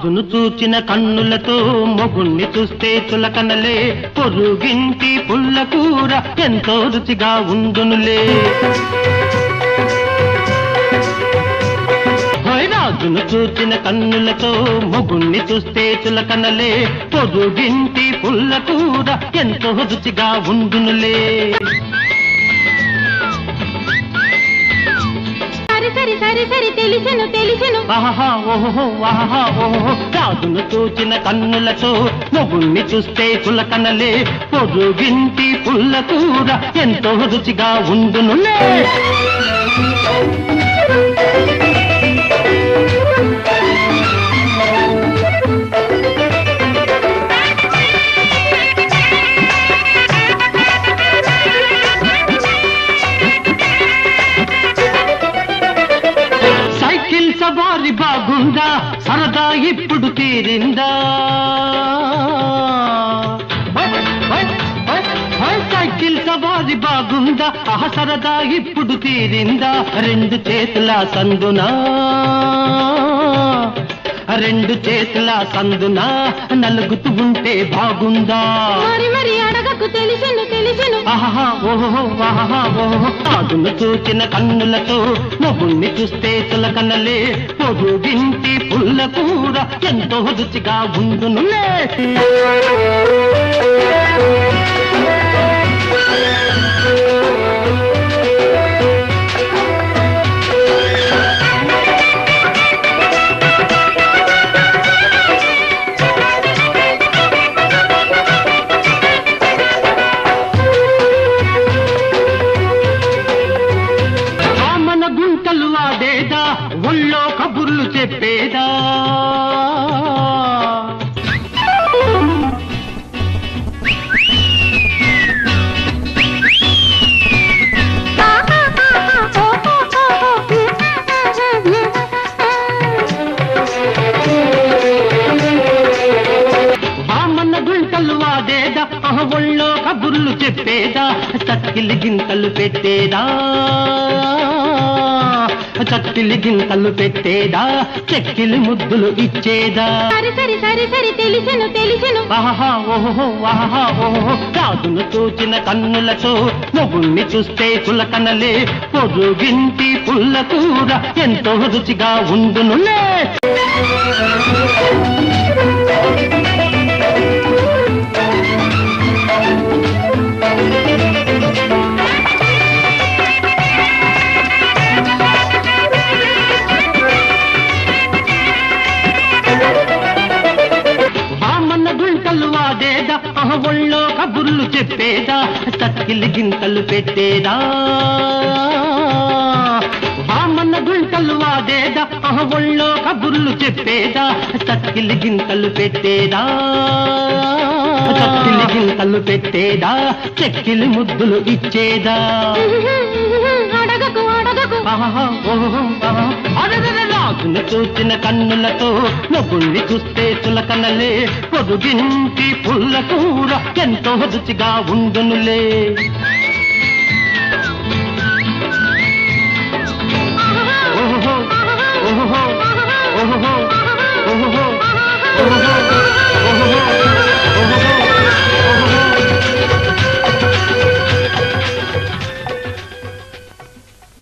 రాజును చూచిన కన్నులతో మొగుణ్ణి చూస్తే చులకనలే. పొరుగింటి పుల్ల కూర ఎంతో రుచిగా ఉండునులే. రాజును చూచిన కన్నులతో మొగుణ్ణి చూస్తే చులకనలే. పొరుగింటి పుల్ల కూర ఎంతో రుచిగా ఉండునులే. సరి సరి సరి సరి తెలిసెను తెలిసెను. ఆహా ఓహో ఆహా ఓహో రాజును చూచిన కన్నులతో మొగుణ్ణి చూస్తే చులకనలే పొరుగింటి పుల్ల కూర ఎంతో రుచిగా ఉండునులే. సరదా ఇప్పుడు తీరిందా? సైకిల్ సవారి బాగుందా? ఆహ సరదా ఇప్పుడు తీరిందా? రెండు చేతుల సందునా? రెండు చేతుల సందునా? నలుగుతూ ఉంటే బాగుందా? మరి మరి అడగకు తెలిసెను తెలిసెను. ఆహా ఓహో ఆహా ఓహో నవ్వును చూచిన కన్నులతో నవ్వుణ్ణి చూస్తే చులకనలే. పొరుగింటి పుల్ల కూర ఎంతో రుచిగా ఉండునులే. గుంటలు ఆడేదా ఒళ్ళో కబుర్లు చెప్పేదా? ఒళ్ళో కబుర్లు చెప్పేదా చక్కిలి గింతలు పెట్టేదా? చక్కిలి గింతలు పెట్టేదా చెక్కిలి ముద్దులు ఇచ్చేదా? సరి సరి సరి సరి తెలిసెను తెలిసెను. ఆహా ఓహో ఆహా ఓహో రాజును చూచిన కన్నులతో మొగుణ్ణి చూస్తే చులకనలే. పొరుగింటి పుల్ల కూర ఎంతో రుచిగా ఉండునులే. ఒళ్ళో కబుర్లు చెప్పేదా చక్కిలి గింతలు పెట్టేదా? బామన్న గుంటలు ఆహ ఒళ్ళో కబుర్లు చెప్పేదా చక్కిలి గింతలు పెట్టేదా? చక్కిలి గింతలు పెట్టేదా చెక్కిలి ముద్దులు ఇచ్చేదా? అడగకు అడగకు. ఆహా, చూసిన చూచిన కన్నులతో నగుణ్ణి చూస్తే చులకనలే. పొరుగింటి పుల్ల కూర ఎంతో రుచిగా ఉండునులే.